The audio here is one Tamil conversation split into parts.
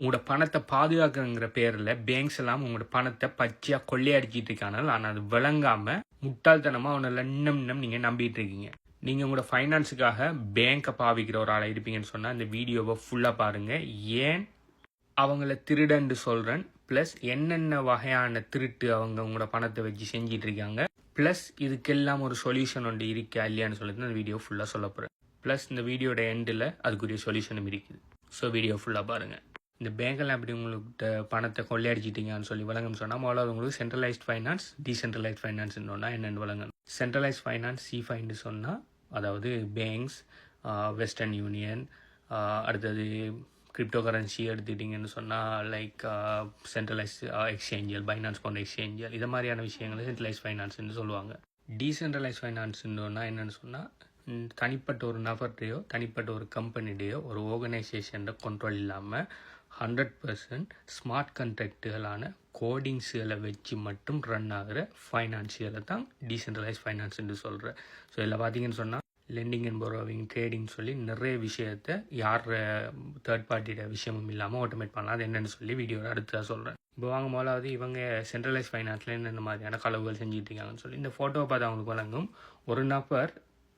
உங்களோட பணத்தை பாதுகாக்கணுங்கிற பேரில் பேங்க்ஸ் எல்லாம் உங்களோட பணத்தை பச்சையாக கொள்ளையடிச்சிட்டு இருக்கானால் ஆனால் அது விளங்காமல் முட்டாள்தனமாக அவனை இன்னும் இன்னும் நீங்கள் நம்பிட்டு இருக்கீங்க. நீங்கள் உங்களோட ஃபைனான்ஸுக்காக பேங்க்கை பாவிக்கிற ஒரு ஆளாக இருப்பீங்கன்னு சொன்னால் இந்த வீடியோவை ஃபுல்லாக பாருங்கள் ஏன் அவங்கள திருடன்னு சொல்கிறேன் ப்ளஸ் என்னென்ன வகையான திருட்டு அவங்க உங்களோட பணத்தை வச்சு செஞ்சிட்டு இருக்காங்க. ப்ளஸ் இதுக்கெல்லாம் ஒரு சொல்யூஷன் ஒன்று இருக்கா இல்லையான்னு சொல்லிட்டு அந்த வீடியோ ஃபுல்லாக சொல்ல போகிறேன் ப்ளஸ் இந்த வீடியோட எண்டில் அதுக்குரிய சொல்யூஷனும் இருக்குது. ஸோ வீடியோ ஃபுல்லாக பாருங்கள் இந்த பேங்கில் எப்படி உங்கள்கிட்ட பணத்தை கொள்ளையடிச்சிட்டிங்கன்னு சொல்லி வழங்கன்னு சொன்னால் முதல்ல உங்களுக்கு சென்ட்ரலைஸ்ட் ஃபைனான்ஸ் டீசென்ட்ரலைஸ்ட் ஃபைனான்ஸ்னு சொன்னால் என்னென்னு வழங்கணும். சென்ட்ரலைஸ்ட் ஃபைனான்ஸ் சி ஃபைன்னு சொன்னால் அதாவது பேங்க்ஸ் வெஸ்டர்ன் யூனியன் அடுத்தது கிரிப்டோ கரன்சி எடுத்துட்டிங்கன்னு சொன்னால் லைக் சென்ட்ரலைஸ் எக்ஸ்சேஞ்சல் பைனான்ஸ் போன்ற எக்ஸ்சேஞ்சல் இது மாதிரியான விஷயங்களை சென்ட்ரலைஸ் ஃபைனான்ஸ்னு சொல்லுவாங்க. டீசென்ட்ரலைஸ் ஃபைனான்ஸ்னா என்னென்னு சொன்னால் தனிப்பட்ட ஒரு நபர்டையோ தனிப்பட்ட ஒரு கம்பெனிடையோ ஒரு ஆர்கனைசேஷன் கண்ட்ரோல் இல்லாமல் ஹண்ட்ரட் பர்சன்ட் ஸ்மார்ட் கண்ட்ராக்டுகளான கோடிங்ஸுகளை வச்சு மட்டும் ரன் ஆகிற ஃபைனான்சியலை தான் டீசென்ட்ரலைஸ் ஃபைனான்ஸ்ன்னு சொல்கிறேன் ஸோ இதில் பார்த்தீங்கன்னு சொன்னால் லெண்டிங் அண்ட் போரோவிங் ட்ரேடிங் சொல்லி நிறைய விஷயத்தை யார் தேர்ட் பார்ட்டியோட விஷயமும் இல்லாமல் ஆட்டோமேட் பண்ணலாம். அது என்னென்னு சொல்லி வீடியோவில் அடுத்ததாக சொல்கிறேன் இப்போ வாங்க முதலாவது இவங்க சென்ட்ரலைஸ் ஃபைனான்ஸில் என்னென்ன மாதிரியான கலவுகள் செஞ்சுட்டு இருக்காங்கன்னு சொல்லி இந்த ஃபோட்டோவை பார்த்து அவங்களுக்கு வழங்கும் ஒரு நபர்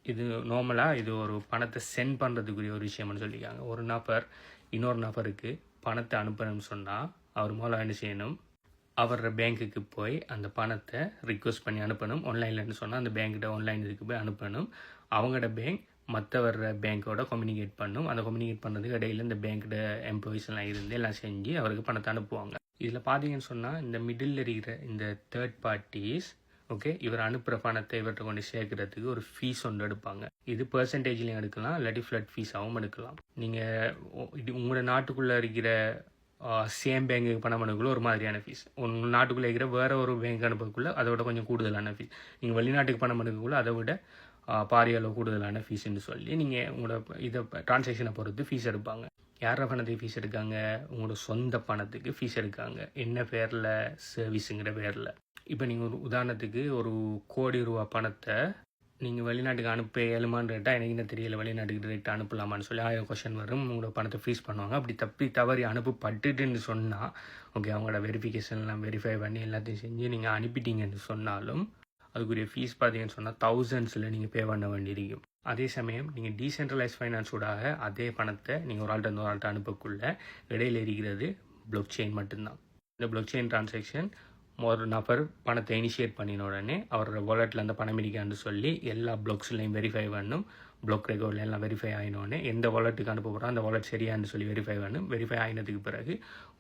இது நார்மலாக இது ஒரு பணத்தை சென்ட் பண்ணுறதுக்குரிய ஒரு விஷயம்னு சொல்லியிருக்காங்க. ஒரு நபர் இன்னொரு நபருக்கு பணத்தை அனுப்பணும்னு சொன்னால் அவர் மூலம் என்ன செய்யணும்? அவரோட பேங்க்குக்கு போய் அந்த பணத்தை ரிக்வஸ்ட் பண்ணி அனுப்பணும். ஆன்லைன்லன்னு சொன்னால் அந்த பேங்க்கிட்ட ஆன்லைன் இதுக்கு போய் அனுப்பணும். அவங்களோட பேங்க் மற்ற பேங்க்கோட கம்யூனிகேட் பண்ணும். அந்த கம்யூனிகேட் பண்ணுறதுக்கு இடையில இந்த பேங்க்கோட எம்ப்ளாயிஸ் எல்லாம் இருந்து எல்லாம் செஞ்சு அவருக்கு பணத்தை அனுப்புவாங்க. இதில் பார்த்தீங்கன்னு சொன்னால் இந்த மிடில் இருக்கிற இந்த தேர்ட் பார்ட்டிஸ் ஓகே இவர் அனுப்புகிற பணத்தை இவர்கிட்ட கொண்டு சேர்க்கறதுக்கு ஒரு ஃபீஸ் ஒன்று எடுப்பாங்க. இது பர்சன்டேஜ்லையும் எடுக்கலாம் இல்லாட்டி ஃப்ளட் ஃபீஸாகவும் எடுக்கலாம். நீங்கள் இது உங்களோட நாட்டுக்குள்ளே இருக்கிற சேம் பேங்குக்கு பணம் அனுப்புக்குள்ள ஒரு மாதிரியான ஃபீஸ் உங்கள் நாட்டுக்குள்ளே இருக்கிற வேறு ஒரு பேங்க் அனுப்பக்குள்ள அதை விட கொஞ்சம் கூடுதலான ஃபீஸ் நீங்கள் வெளிநாட்டுக்கு பணம் அனுப்பக்குள்ள அதை விட பாரிய அளவு கூடுதலான ஃபீஸ்ன்னு சொல்லி நீங்கள் உங்களோட இதை டிரான்சாக்ஷனை பொறுத்து ஃபீஸ் எடுப்பாங்க. யார பணத்துக்கு ஃபீஸ் எடுக்காங்க? உங்களோட சொந்த பணத்துக்கு ஃபீஸ் எடுக்காங்க. என்ன பேரில்? சர்வீஸுங்கிற பேரில். இப்போ நீங்கள் ஒரு உதாரணத்துக்கு ஒரு கோடி ரூபா பணத்தை நீங்கள் வெளிநாட்டுக்கு அனுப்ப இயலுமான்னு கேட்டால் எனக்கு என்ன தெரியல வெளிநாட்டுக்கு டிரெக்டாக அனுப்பலாமான்னு சொல்லி ஆயிரம் கொஷன் வரும். உங்களோட பணத்தை ஃப்ரீஸ் பண்ணுவாங்க. அப்படி தப்பி தவறி அனுப்பப்பட்டுட்டுன்னு சொன்னால் ஓகே அவங்களோட வெரிஃபிகேஷன்லாம் வெரிஃபை பண்ணி எல்லாத்தையும் செஞ்சு நீங்கள் அனுப்பிட்டீங்கன்னு சொன்னாலும் அதுக்குரிய ஃபீஸ் பார்த்தீங்கன்னு சொன்னால் தௌசண்ட்ஸில் நீங்கள் பே பண்ண வேண்டியிருக்கும். அதே சமயம் நீங்கள் டீசென்ட்ரலைஸ் ஃபைனான்ஸோடாக அதே பணத்தை நீங்கள் ஒரு ஆள்கிட்ட ஒரு ஆள்கிட்ட அனுப்பக்குள்ள இடையில் இருக்கிறது பிளாக் செயின் மட்டும்தான். இந்த பிளாக் செயின் டிரான்சாக்ஷன் ஒரு நபர் பணத்தை இனிஷியேட் பண்ணின உடனே அவரோட வாலெட்டில் அந்த பணம் இருக்கான்னு சொல்லி எல்லா பிளாக்ஸ்லையும் வெரிஃபை பண்ணும். பிளாக் ரெக்கார்டில் எல்லாம் வெரிஃபை ஆகினோடனே எந்த வாலெட்டுக்கு அனுப்ப போகிறோம் அந்த வாலெட் சரியான்னு சொல்லி வெரிஃபை பண்ணும். வெரிஃபை ஆகினதுக்கு பிறகு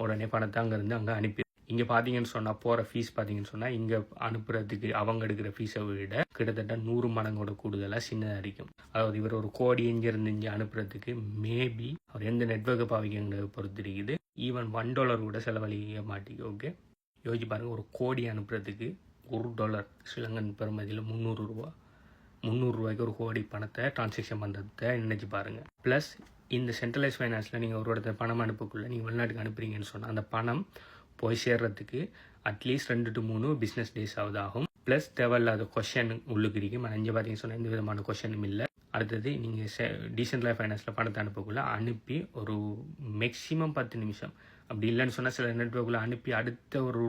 உடனே பணத்தை அங்கேருந்து அங்கே அனுப்பி இங்கே பார்த்தீங்கன்னு சொன்னால் போகிற ஃபீஸ் பார்த்தீங்கன்னு சொன்னால் இங்கே அனுப்புறதுக்கு அவங்க எடுக்கிற ஃபீஸை விட கிட்டத்தட்ட நூறு மடங்கோட கூடுதலாக சின்னதாக இருக்கும் அதாவது இவர் ஒரு கோடி இங்கேருந்து இங்கே அனுப்புறதுக்கு மேபி அவர் எந்த நெட்ஒர்க்கை பாவிக்கிறத பொறுத்து இருக்குது. ஈவன் ஒன் டாலர் கூட செலவழிக்க மாட்டேங்க ஓகே யோசிச்சு பாருங்கள் ஒரு கோடி அனுப்புறதுக்கு ஒரு டாலர் ஸ்ரீலங்கன் பெருமதியில் முந்நூறு ரூபா. முந்நூறுரூவாய்க்கு ஒரு கோடி பணத்தை டிரான்சாக்ஷன் பண்ணுறதை நினச்சி பாருங்கள் ப்ளஸ் இந்த சென்ட்ரலைஸ் ஃபைனான்ஸில் நீங்கள் ஒரு இடத்துல பணம் அனுப்பக்குள்ளே நீங்கள் வெளிநாட்டுக்கு அனுப்புறீங்கன்னு சொன்னால் அந்த பணம் போய் சேர்றதுக்கு அட்லீஸ்ட் ரெண்டு டு மூணு பிஸ்னஸ் டேஸ் ஆகுது ஆகும். ப்ளஸ் தேவையில்லாத கொஷன் உள்ளுக்கு இருக்கும் அஞ்சு பார்த்தீங்கன்னு சொன்னால் எந்த விதமான கொஷனும் இல்லை. அடுத்தது நீங்கள் டீசென்ட்லைஃப் ஃபைனான்ஸில் பணத்தை அனுப்பக்குள்ளே அனுப்பி ஒரு மேக்ஸிமம் பத்து நிமிஷம். அப்படி இல்லைன்னு சொன்னால் சில நெட்ஒர்க்கில் அனுப்பி அடுத்த ஒரு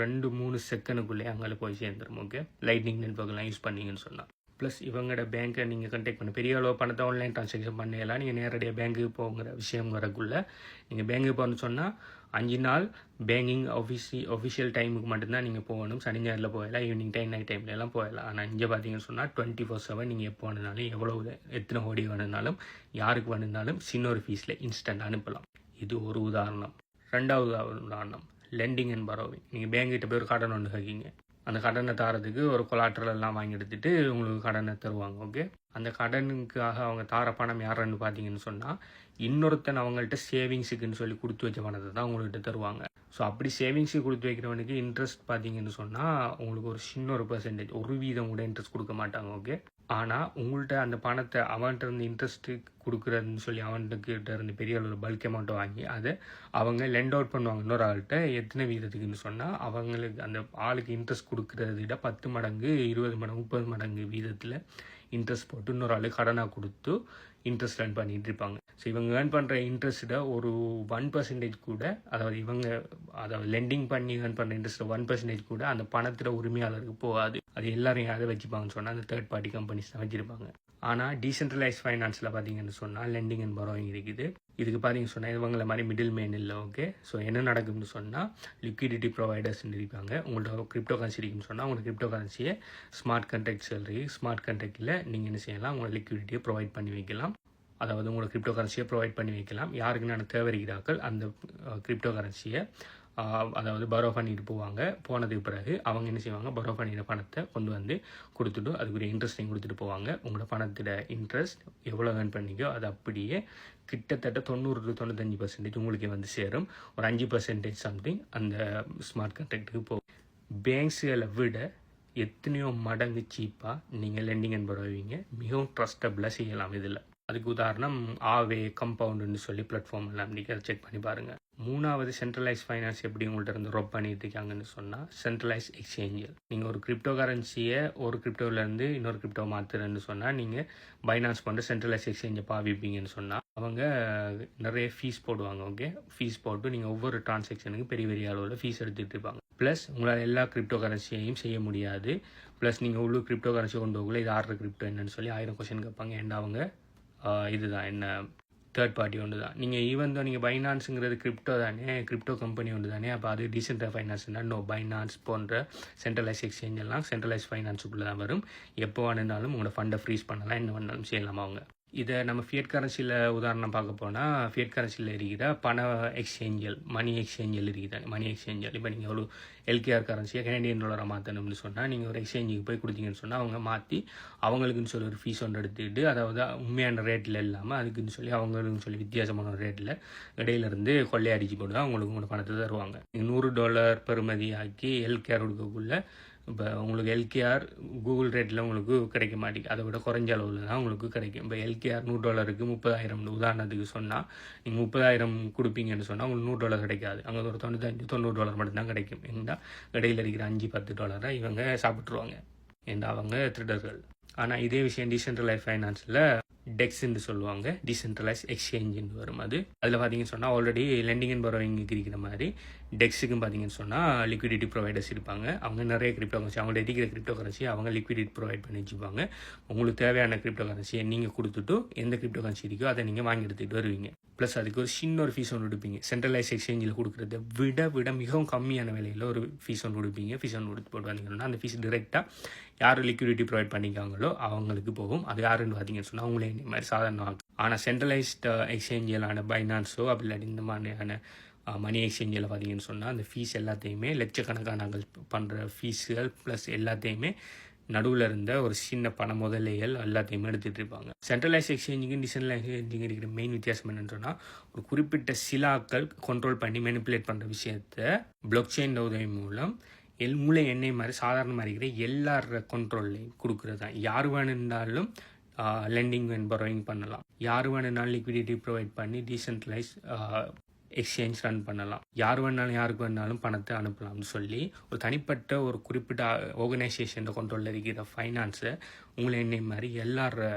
ரெண்டு மூணு செகண்டுக்குள்ளே அங்கே போய் சேர்ந்துரும் ஓகே லைட்னிங் நெட்ஒர்க்லாம் யூஸ் பண்ணீங்கன்னு சொன்னால் ப்ளஸ் இவங்களோட பேங்க்கை நீங்கள் கண்டெக்ட் பண்ண. பெரிய அளவு பணத்தை ஆன்லைன் ட்ரான்சாக்ஷன் பண்ணலாம் நீங்கள் நேரடியாக பேங்க்குக்கு போங்கிற விஷயம் வரக்குள்ளே நீங்கள் பேங்க்குக்கு போகணும்னு சொன்னால் அஞ்சு நாள் பேங்கிங் ஆஃபீஸி ஒஃபிஷியல் டைமுக்கு மட்டும்தான் நீங்கள் போகணும். சனி ஞாயிறில் போயிடலாம் ஈவினிங் டைம் நைட் டைம்லலாம் எல்லாம் போயிடலாம் ஆனால் இங்கே பார்த்தீங்கன்னு சொன்னால் டுவெண்ட்டி ஃபோர் செவன் நீங்கள் எப்போ வேணுனாலும் எவ்வளோ எத்தனை ஓடி வேணுனாலும் யாருக்கு வேணுனாலும் சின்ன ஒரு ஃபீஸில் இன்ஸ்டன்ட் அனுப்பலாம். இது ஒரு உதாரணம். ரெண்டாவது உதாரணம் லெண்டிங் அண்ட் பரோவிங் நீங்கள் பேங்க்கிட்ட போய் ஒரு கடன் ஒன்று கேட்கீங்க அந்த கடனை தாரதுக்கு ஒரு கொலாட்ரல் எல்லாம் வாங்கி எடுத்துட்டு உங்களுக்கு கடனை தருவாங்க ஓகே அந்த கடனுக்காக அவங்க தார பணம் யாருன்னு பார்த்தீங்கன்னு சொன்னால் இன்னொருத்தன் அவங்கள்ட்ட சேவிங்ஸுக்குன்னு சொல்லி கொடுத்து வச்ச பணத்தை தான் உங்கள்கிட்ட தருவாங்க. ஸோ அப்படி சேவிங்ஸுக்கு கொடுத்து வைக்கிறவனுக்கு இன்ட்ரெஸ்ட் பார்த்தீங்கன்னு சொன்னால் உங்களுக்கு ஒரு சின்ன ஒரு பர்சன்டேஜ் ஒரு வீதம் கூட இன்ட்ரெஸ்ட் கொடுக்க மாட்டாங்க ஓகே ஆனால் உங்கள்கிட்ட அந்த பணத்தை அவன்கிட்ட இருந்து இன்ட்ரெஸ்ட்டு கொடுக்குறதுன்னு சொல்லி அவன்கிட்ட இருந்து பெரிய அளவில் பல்க் அமௌண்ட்டை வாங்கி அதை அவங்க லெண்ட் அவுட் பண்ணுவாங்க. இன்னொரு ஆள்கிட்ட எத்தனை வீதத்துக்குன்னு சொன்னால் அவங்களுக்கு அந்த ஆளுக்கு இன்ட்ரெஸ்ட் கொடுக்குறத விட பத்து மடங்கு இருபது மடங்கு முப்பது மடங்கு வீதத்தில் இன்ட்ரெஸ்ட் போட்டு இன்னொரு ஆள் கடனாக கொடுத்து இன்ட்ரெஸ்ட் ஏர்ன் பண்ணிட்டு இருப்பாங்க. ஸோ இவங்க ஏர்ன் பண்ணுற இன்ட்ரெஸ்ட்டை ஒரு ஒன் பர்சன்டேஜ் கூட அதாவது இவங்க அதாவது லெண்டிங் பண்ணி ஏர்ன் பண்ணுற இன்ட்ரெஸ்ட் ஒன் பர்சன்டேஜ் கூட அந்த பணத்தில் உரிமையாளருக்கு போகாது. அது எல்லாரும் யாரை வச்சுப்பாங்கன்னு சொன்னால் அந்த தேர்ட் பார்ட்டி கம்பெனிஸ் தான் வச்சுருப்பாங்க. ஆனால் டீசென்ட்ரலைஸ் ஃபைனான்ஸில் பார்த்தீங்கன்னு சொன்னால் லெண்டிங் அண்ட் பரோயிங் இருக்குது. இதுக்கு பார்த்தீங்கன்னு சொன்னால் இவங்கள மாதிரி மிடில் மேன் இல்லை ஓகே ஸோ என்ன நடக்கும்னு சொன்னால் லிக்விடிட்டி ப்ரொவைடர்ஸ்னு இருப்பாங்க உங்கள்ட்ட கிரிப்டோ கரன்சி இருக்குன்னு சொன்னால் உங்களோட கிரிப்டோ கரன்சியை ஸ்மார்ட் கண்டெக்ட் சொல்றீங்க ஸ்மார்ட் கண்டெக்டில் நீங்கள் என்ன செய்யலாம்? உங்களோட லிக்விடிட்டியை ப்ரொவைட் பண்ணி வைக்கலாம். அதாவது உங்களோட கிரிப்டோ கரன்சியை ப்ரொவைட் பண்ணி வைக்கலாம். யாருக்கு நான் தேவைக்கிறார்கள் அந்த கிரிப்டோ கரன்சியை அதாவது பரோ பண்ணிட்டு போவாங்க. போனதுக்கு பிறகு அவங்க என்ன செய்வாங்க? பரோ பண்ணின பணத்தை கொண்டு வந்து கொடுத்துட்டு அதுக்குரிய இன்ட்ரெஸ்ட்டையும் கொடுத்துட்டு போவாங்க. உங்களோட பணத்தோட இன்ட்ரெஸ்ட் எவ்வளோ ஏர்ன் பண்ணிக்கோ அது அப்படியே கிட்டத்தட்ட தொண்ணூறு டு தொண்ணூத்தஞ்சு பர்சன்டேஜ் உங்களுக்கு வந்து சேரும். ஒரு அஞ்சு பர்சன்டேஜ் சம்திங் அந்த ஸ்மார்ட் கான்ட்ராக்ட்டுக்கு போகும். பேங்க்ஸுகளை விட எத்தனையோ மடங்கு சீப்பாக நீங்கள் லெண்டிங் அண்ட் மிகவும் ட்ரஸ்டபுளாக செய்யலாம் இதில். அதுக்கு உதாரணம் ஆவே கம்பவுண்டுன்னு சொல்லி பிளாட்ஃபார்ம் எல்லாம் நீங்கள் செக் பண்ணி பாருங்கள் மூணாவது சென்ட்ரலைஸ் ஃபைனான்ஸ் எப்படி உங்கள்ட்ட இருந்து ரொப் பண்ணிட்டு இருக்காங்கன்னு சொன்னால் சென்ட்ரலைஸ் எக்ஸ்சேஞ்சல் நீங்கள் ஒரு கிரிப்டோ கரன்சியை ஒரு கிரிப்டோவிலேருந்து இன்னொரு கிரிப்டோ மாற்றுறேன்னு சொன்னால் நீங்கள் பைனான்ஸ் பண்ணுற சென்ட்ரலைஸ் எக்ஸ்சேஞ்சை பாவிப்பீங்கன்னு சொன்னால் அவங்க நிறைய ஃபீஸ் போடுவாங்க ஓகே ஃபீஸ் போட்டு நீங்கள் ஒவ்வொரு டிரான்சாக்ஷனுக்கு பெரிய பெரிய அளவில் ஃபீஸ் எடுத்துகிட்டு இருப்பாங்க. ப்ளஸ் உங்களால் எல்லா கிரிப்டோ கரன்சியையும் செய்ய முடியாது. ப்ளஸ் நீங்கள் உள்ள கிரிப்டோ கரன்சி கொண்டு போகல இது ஆடுற கிரிப்டோ என்னன்னு சொல்லி ஆயிரம் கொஷின் கேட்பாங்க. ஏன்னா அவங்க இதுதான் என்ன தேர்ட் பார்ட்டி ஒன்று தான். நீங்கள் ஈவன் தான் நீங்கள் பைனான்ஸுங்கிறது கிரிப்டோ தானே கிரிப்டோ கம்பெனி ஒன்று தானே அப்போ அது டீசென்ட் ஃபைனான்ஸ்னா நோ பைனான்ஸ் போன்ற சென்ட்ரலைஸ் எக்ஸ்சேஞ்ச் எல்லாம் சென்ட்ரலைஸ் ஃபைனான்ஸுக்குள்ளே தான் வரும். எப்போ வேணுனாலும் உங்களோட ஃபண்டை ஃப்ரீஸ் பண்ணலாம். என்ன பண்ணாலும் செய்யலாம் அவங்க? இதை நம்ம ஃபியட் கரன்சியில் உதாரணம் பார்க்க போனால் ஃபியட் கரன்சியில் இருக்கிற பண எக்ஸ்சேஞ்சல் மணி எக்ஸ்சேஞ்சல் இருக்குது? மணி எக்ஸ்சேஞ்சல் இப்போ நீங்கள் ஒரு எல்கேஆர் கரன்சியை கனடியன் டாலரை மாற்றணும்னு சொன்னால் நீங்கள் ஒரு எக்ஸ்சேஞ்சுக்கு போய் கொடுத்தீங்கன்னு சொன்னால் அவங்க மாற்றி அவங்களுக்குன்னு சொல்லி ஒரு ஃபீஸ் ஒன்று எடுத்துக்கிட்டு அதாவது உண்மையான ரேட்டில் இல்லாமல் அதுக்குன்னு சொல்லி அவங்களுக்குன்னு சொல்லி வித்தியாசமான ஒரு ரேட்டில் இடையிலேருந்து கொள்ளையடிச்சு போட்டு தான் அவங்களுக்கு உங்களோட பணத்தை தருவாங்க. நூறு டாலர் பெறுமதி ஆக்கி எல்கேஆர் கொடுக்கக்குள்ளே இப்போ உங்களுக்கு எல்கேஆர் கூகுள் ரேட்டில் உங்களுக்கு கிடைக்க மாட்டேங்குது. அதை விட குறைஞ்ச அளவில் தான் உங்களுக்கு கிடைக்கும். இப்போ எல்கேஆர் நூறு டாலருக்கு முப்பதாயிரம். உதாரணத்துக்கு சொன்னால் நீங்கள் முப்பதாயிரம் கொடுப்பீங்கன்னு சொன்னால் உங்களுக்கு நூறு டாலர் கிடைக்காது. அங்கே ஒரு தொண்ணூத்தஞ்சு தொண்ணூறு டாலர் மட்டும்தான் கிடைக்கும். ஏன்னா கடையில் இருக்கிற அஞ்சு பத்து டாலரை இவங்க சாப்பிட்ருவாங்க ஏன்னா அவங்க திருடர்கள். ஆனால் இதே விஷயம் டீசென்ட்ரலைஸ் ஃபைனான்ஸில் டெக்ஸ்ன்னு சொல்லுவாங்க. டிசென்ட்ரலைஸ் எக்ஸ்சேஞ்சுன்னு வரும் அது. அதில் பார்த்தீங்கன்னு சொன்னால் ஆல்ரெடி லெண்டிங் அண்ட் பரோவிங்க்கு இருக்கிற மாதிரி டெக்ஸுக்கும் பார்த்தீங்கன்னு சொன்னால் லிக்விடிட்டி ப்ரொவைடர்ஸ் இருப்பாங்க. அவங்க நிறைய கிரிப்டோ கரன்சி அவங்க இருக்கிற கிரிப்டோ கரன்சி அவங்க லிக்விடிட்டி ப்ரொவைட் பண்ணி வச்சுப்பாங்க. உங்களுக்கு தேவையான கிரிப்டோ கரன்சியை நீங்கள் கொடுத்துட்டு எந்த கிரிப்டோ கரன்சி இருக்கோ அதை நீங்கள் வாங்கி எடுத்துகிட்டு வருவீங்க. ப்ளஸ் அதுக்கு ஒரு சின்ன ஒரு ஃபீஸ் ஒன்று கொடுப்பீங்க. சென்ட்ரலைஸ் எக்ஸ்சேஞ்சில் கொடுக்குறத விட விட மிகவும் கம்மியான விலையில் ஒரு ஃபீஸ் ஒன்று கொடுப்பீங்க. ஃபீஸ் ஒன்று கொடுத்து போட்டு வந்தீங்கன்னா அந்த ஃபீஸ் டிரெக்டாக யார் லிக்விடிட்டி ப்ரொவைட் பண்ணிக்காங்களோ அவங்களுக்கு போகும். அது யாருன்னு பார்த்தீங்கன்னு சொன்னால் அவங்களே இந்த மாதிரி சாதாரண ஆனால் சென்ட்ரலைஸ்டு எக்ஸ்சேஞ்சிலான பைனான்ஸோ அப்படி இல்லாட்டி இந்த மாதிரியான uh, மணி எக்ஸ்சேஞ்சில் பார்த்தீங்கன்னு சொன்னால் அந்த ஃபீஸ் எல்லாத்தையுமே லட்சக்கணக்கான நாங்கள் பண்ணுற ஃபீஸுகள் ப்ளஸ் எல்லாத்தையுமே நடுவில் இருந்த ஒரு சின்ன பண முதலைகள் எல்லாத்தையுமே எடுத்துகிட்டு இருப்பாங்க. சென்ட்ரலைஸ் எக்ஸ்சேஞ்சுக்கு டிசென்ட்ரலைஸ் எக்ஸ்சேஞ்சுக்கு இருக்கிற மெயின் வித்தியாசம் என்னன்னு சொன்னால் ஒரு குறிப்பிட்ட சிலாக்கள் கண்ட்ரோல் பண்ணி மெனிப்புலேட் பண்ணுற விஷயத்த பிளாக் செயின் உதவி மூலம் எல் மூளை எண்ணெய் மாதிரி சாதாரணமாக இருக்கிற எல்லார கண்ட்ரோல்லையும் கொடுக்குறது. தான் யார் வேணுன்னாலும் லெண்டிங் அண்ட் பரோயிங் பண்ணலாம். யார் வேணுனாலும் லிக்விடிட்டி ப்ரொவைட் பண்ணி டீசென்ட்ரலைஸ் எக்ஸ்சேஞ்ச் ரன் பண்ணலாம். யார் வேணாலும் யாருக்கு வேணாலும் பணத்தை அனுப்பலாம்னு சொல்லி ஒரு தனிப்பட்ட ஒரு குறிப்பிட்ட ஆர்கனைசேஷன் கண்ட்ரோலில் இருக்கிற ஃபைனான்ஸை உங்களை என்னை மாதிரி எல்லார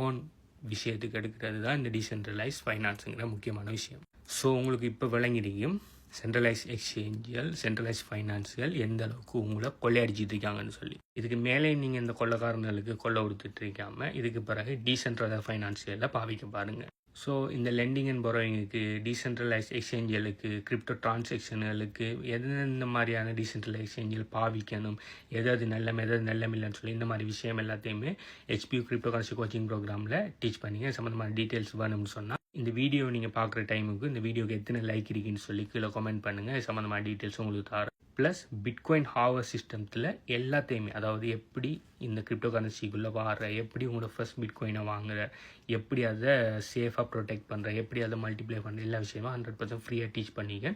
ஓன் விஷயத்துக்கு எடுக்கிறது தான் இந்த டீசென்ட்ரலைஸ் ஃபைனான்ஸுங்கிற முக்கியமான விஷயம். ஸோ உங்களுக்கு இப்போ விளங்கிடிக்கும். சென்ட்ரலைஸ் எக்ஸ்சேஞ்சுகள் சென்ட்ரலைஸ் ஃபைனான்ஸுகள் எந்த அளவுக்கு உங்களை கொள்ளையடிச்சிட்டு இருக்காங்கன்னு சொல்லி. இதுக்கு மேலே நீங்கள் இந்த கொள்ளைக்காரங்களுக்கு கொள்ளை கொடுத்துட்டு இருக்காமல் இதுக்கு பிறகு டீசென்ட்ரலைஸ் ஃபைனான்சியலில் பாவிக்க பாருங்கள் ஸோ இந்த லெண்டிங் அண்ட் பொரோயிங்குக்கு டீசென்ட்ரலைஸ் எக்ஸ்சேஞ்சுகளுக்கு கிரிப்டோ டிரான்சாக்ஷன்களுக்கு எந்தெந்த மாதிரியான டீசென்ட்ரலைஸ் எக்ஸ்சேஞ்சில் பாவிக்கணும் எதாவது நல்ல எதாவது நல்ல இல்லைன்னு சொல்லி இந்த மாதிரி விஷயம் எல்லாத்தையுமே ஹெச்பியூ கிரிப்டோ கரன்சி கோச்சிங் ப்ரோக்ராமில் டீச் பண்ணிங்க. சம்மந்தமான டீட்டெயில்ஸ் வேணும்னு சொன்னால் இந்த வீடியோ நீங்கள் பார்க்குற டைமுக்கு இந்த வீடியோக்கு எத்தனை லைக் இருக்குன்னு சொல்லி கீழே கமெண்ட் பண்ணுங்கள் சம்மந்தமான டீட்டெயில்ஸ் உங்களுக்கு தரேன். ப்ளஸ் பிட்காயின் ஹாவர் சிஸ்டத்தில் எல்லாத்தையுமே அதாவது எப்படி இந்த கிரிப்டோ கரன்சிக்குள்ளே வாடுற எப்படி உங்களோட ஃபர்ஸ்ட் பிட்காயினை வாங்குற எப்படி அதை சேஃபாக ப்ரொடெக்ட் பண்ணுற எப்படி அதை மல்டிப்ளை பண்ணுற எல்லா விஷயமும் ஹண்ட்ரட் பர்சன்ட் ஃப்ரீயாக டீச் பண்ணிக்க.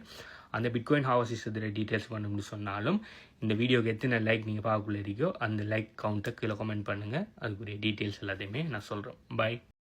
அந்த பிட்காயின் ஹாவர் சிஸ்டத்தில் டீட்டெயில்ஸ் பண்ணணும்னு சொன்னாலும் இந்த வீடியோக்கு எத்தனை லைக் நீங்கள் பார்க்கக்குள்ள இருக்கோ அந்த லைக் கவுண்ட்டை கீழே கமெண்ட் பண்ணுங்கள் அதுக்குரிய டீட்டெயில்ஸ் எல்லாத்தையுமே நான் சொல்கிறேன் பை